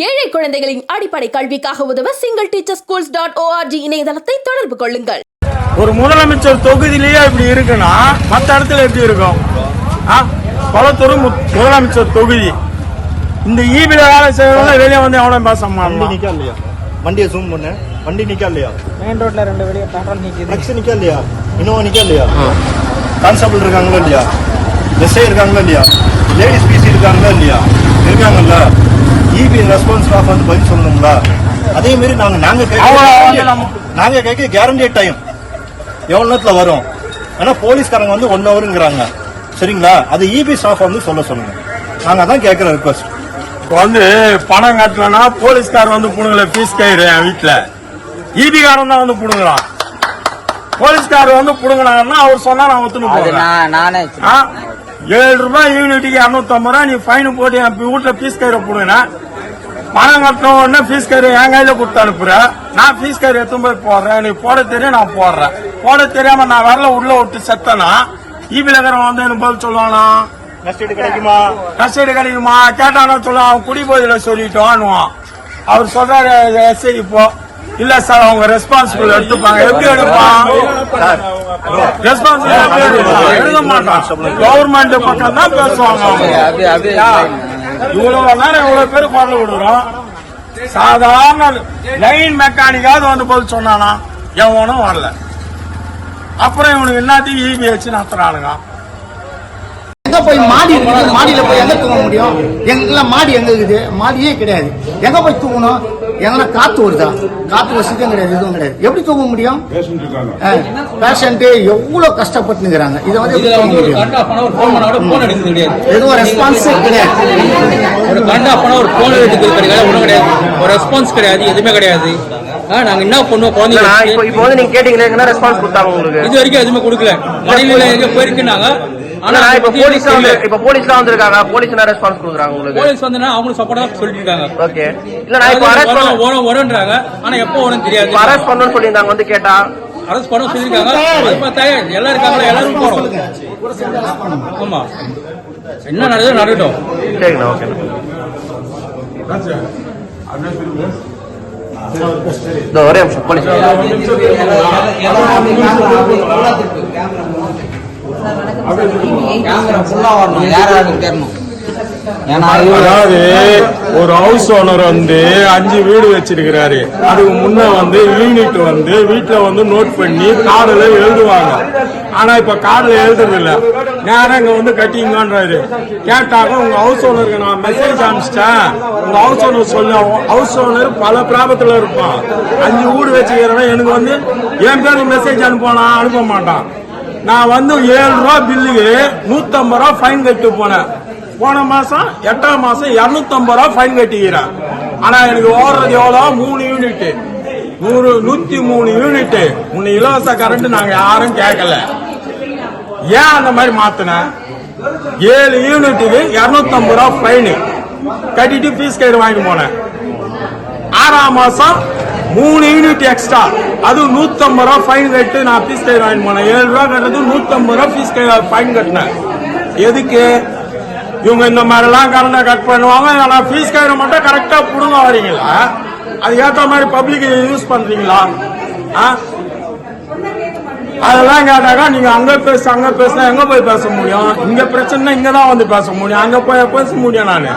ஏழை குழந்தைகளின் அடிப்படை கல்விக்காக உதவ single teacher schools dot org இணையதளத்தை தொடர்பு கொள்ளுங்கள். ஒரு முதலமைச்சர் தொகுதியிலேயே இப்படி இருக்குன்னா மற்ற இடத்துல எப்படி இருக்கும்? ஆ? கொளத்தூர் மு- முதலமைச்சர் தொகுதி. இந்த ஈபில வேலை செய்யறவங்க வெளியே வந்து எவ்வளவு பேச வண்டி நிக்கா இல்லையா? வண்டியை ஜூம் பண்ணு. வண்டி நிக்கா இல்லையா? மெயின் ரோட்ல ரெண்டு வெளியே பெட்ரோல் நிக்குது. ட்ரக்ஸ் நிக்கா இல்லையா? இனோவா நிக்கா இல்லையா? கான்ஸ்டபிள் இருக்காங்களா இல்லையா? எஸ்ஐ இருக்காங்களா இல்லையா? லேடிஸ் பிசி இருக்காங்களா இல்லையா? இருக்காங்கல்ல? இபி ரெஸ்பான்ஸ் ஸ்டாஃப் வந்து பதில் சொல்லணும்ல? அதே மாதிரி நாங்க நாங்க நாங்க கேட்க கேரண்டி டைம் எவ்வளவு நேரத்துல வரும்? ஆனா போலீஸ்காரங்க வந்து ஒன் ஹவருங்கிறாங்க சரிங்களா? அது இபி ஸ்டாஃப் வந்து சொல்ல சொல்லுங்க. நாங்க அதான் கேட்கிற ரிக்வஸ்ட் இப்ப வந்து பணம் கட்டலன்னா போலீஸ்கார் வந்து புடுங்கல பீஸ் கயிறு என் வீட்டுல ஈபிகாரன் தான் வந்து புடுங்குறான். போலீஸ்கார் வந்து புடுங்கினாங்கன்னா அவர் சொன்னா நான் ஒத்துன்னு ஆ? ஏழு ரூபாய் யூனிட்டுக்கு இரநூத்தம்பது ரூபாய் நீ ஃபைன் போட்டு என் வீட்டுல பீஸ் கயிறை போடுங்க பணம் உடனே ஃபீஸ் கயிறு என் கையில கொடுத்து அனுப்புற. நான் ஃபீஸ் கயிறு எடுத்து போய் போடுறேன். நீ போட தெரியும் நான் போடுறேன். போட தெரியாம நான் வரல உள்ள விட்டு செத்தனா ஈபிலகரம் வந்து எனக்கு பதில் சொல்லுவானா? நஷ்டீடு கிடைக்குமா? கஸ்டடி கிடைக்குமா? கேட்டானா சொல்லுவான் அவன் குடி போதில சொல்லிட்டோன்னுவான். அவர் சொல்றாரு எஸ்ஐ இப்போ. இல்ல சார் அவங்க ரெஸ்பான்சிபிள் எடுத்துப்பாங்க. எப்படி எடுப்பான்? ரெஸ்பான்சிபிள் எழுத மாட்டான். கவர்மெண்ட் பக்கம் தான் பேசுவாங்க அவங்க. இவ்வளவு நேரம் இவ்வளவு பேர் குரல் விடுறோம். சாதாரண லைன் மெக்கானிக்காவது வந்து பதில் சொன்னானா? எவனும் வரல. அப்புறம் இவனுக்கு எல்லாத்தையும் ஈபி வச்சு நடத்துறானுங்க எங்க போய் மாடி இருக்குது? மாடியில போய் எங்க தூங்க முடியும்? எங்க மாடி எங்க இருக்குது? மாடியே கிடையாது. எங்க போய் தூங்கணும்? எங்கன்னா காத்து வருதா? காத்து வசதியும் கிடையாது எதுவும் கிடையாது. எப்படி தூங்க முடியும்? பேஷண்ட் எவ்வளவு கஷ்டப்பட்டுங்கிறாங்க. இதை வந்து எதுவும் ரெஸ்பான்ஸே கிடையாது. ஒரு ரெஸ்பான்ஸ் கிடையாது. எதுவுமே கிடையாது. நாங்க என்ன பண்ணுவோம்? நான் இப்போ குழந்தைங்க இப்போ வந்து நீங்க கேட்டீங்களே ரெஸ்பான்ஸ் கொடுத்தாங்க உங்களுக்கு? இது வரைக்கும் எதுவுமே கொடுக்கல. மடியில எங்க போயிருக்குனாங்க ஆனா நான் இப்போ போலீஸ்லாம் வந்து. இப்போ போலீஸ்லாம் வந்திருக்காங்க போலீஸ் என்ன ரெஸ்பான்ஸ் கொடுக்குறாங்க உங்களுக்கு? போலீஸ் வந்து அவங்களுக்கு சப்போர்ட்டா சொல்லிட்டு இருக்காங்க ஓகே இல்ல நான் இப்போ அரெஸ்ட் பண்ண வரும் வரும்ன்றாங்க. ஆனா எப்போ வரும் தெரியாது. அரெஸ்ட் பண்ணணும்னு சொல்லியிருந்தாங்க வந்து கேட்டா. அரெஸ்ட் பண்ண சொல்லியிருக்காங்க. அது பார்த்தா எல்லாம் இருக்காங்க எல்லாரும் போறோம். ஆமா. என்ன நடக்குது நடக்கட்டும். சரிங்கண்ணா இந்த ஒரே நிமிஷம் போலீஸ். அதாவது ஒரு ஹவுஸ் ஓனர் வந்து அஞ்சு வீடு வச்சிருக்கிறாரு. அதுக்கு முன்ன வந்து யூனிட் வந்து வீட்டுல வந்து நோட் பண்ணி கார்டுல எழுதுவாங்க. ஆனா இப்ப கார்டுல எழுதுறது இல்ல நேரம் இங்க வந்து கட்டிங்கன்றாரு. கேட்டாக்க உங்க ஹவுஸ் ஓனருக்கு நான் மெசேஜ் அனுப்பிச்சிட்டேன். உங்க ஹவுஸ் ஓனர் சொல்ல. ஹவுஸ் ஓனர் பல பிராபத்துல இருப்பான். அஞ்சு வீடு வச்சுக்கிறவன் எனக்கு வந்து என் பேருக்கு மெசேஜ் அனுப்பானா அனுப்ப மாட்டான். நான் வந்து ஏழு ரூபா பில்லுக்கு நூத்தம்பது ரூபா ஃபைன் கட்டி போனேன். போன மாசம் எட்டாம் மாசம் இருநூத்தம்பது ரூபா ஃபைன் கட்டிக்கிறேன். ஆனா எனக்கு ஓடுறது எவ்வளோ? மூணு யூனிட் நூறு நூத்தி மூணு யூனிட் உன்னை இலவச கரண்ட் நாங்க யாரும் கேட்கல. ஏன் அந்த மாதிரி மாத்தின? ஏழு யூனிட்டுக்கு இருநூத்தம்பது ரூபா ஃபைனு கட்டிட்டு ஃபீஸ் கைடு வாங்கிட்டு போனேன். ஆறாம் மாசம் மூணு யூனிட் எக்ஸ்ட்ரா அது நூத்தம்பது ரூபா ஃபைன் கட்டு. நான் ஃபீஸ் கை வாங்கி போனேன். ஏழு ரூபா கட்டுறது நூத்தம்பது ரூபா ஃபீஸ் கை ஃபைன் கட்டினேன். எதுக்கு? இவங்க இந்த மாதிரிலாம் கரண்டை கட் பண்ணுவாங்க. ஆனா ஃபீஸ் கயிறு மட்டும் கரெக்டா புடுங்க வரீங்களா? அது ஏத்த மாதிரி பப்ளிக் யூஸ் பண்றீங்களா? ஆ? அதெல்லாம் கேட்டாக்கா நீங்க அங்க பேச அங்க பேசினா எங்க போய் பேச முடியும்? இங்க பிரச்சனை இங்க தான் வந்து பேச முடியும். அங்க போய் பேச முடியும் நானு.